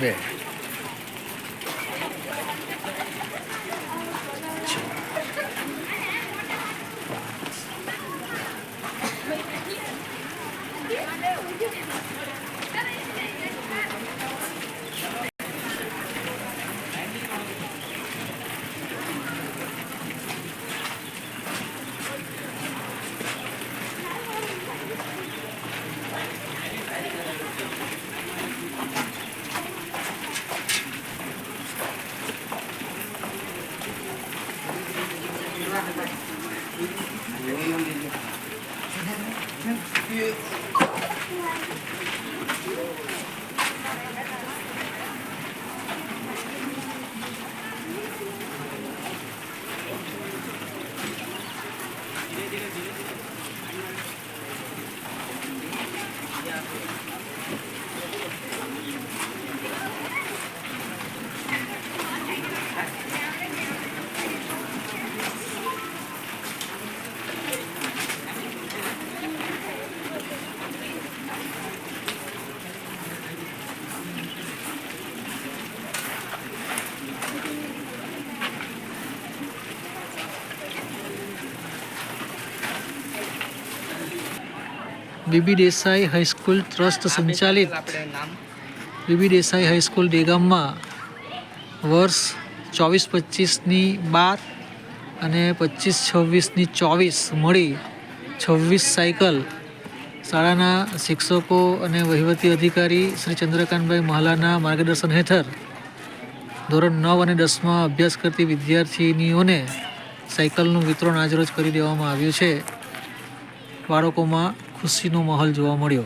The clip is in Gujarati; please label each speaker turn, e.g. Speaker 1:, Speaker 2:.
Speaker 1: ね。え Thank you. B B Desai high school trust સંચાલિત. B B Desai high school દેગામમાં વર્ષ ચોવીસ પચીસની બાર અને પચીસ છવ્વીસની ચોવીસ મળી છવ્વીસ સાયકલ. શાળાના શિક્ષકો અને વહીવટી અધિકારી શ્રી ચંદ્રકાંતભાઈ મહાલાના માર્ગદર્શન હેઠળ ધોરણ નવ અને દસમાં અભ્યાસ કરતી વિદ્યાર્થીનીઓને સાયકલનું વિતરણ આજરોજ કરી દેવામાં આવ્યું છે. બાળકોમાં ખુશીનો માહોલ જોવા મળ્યો.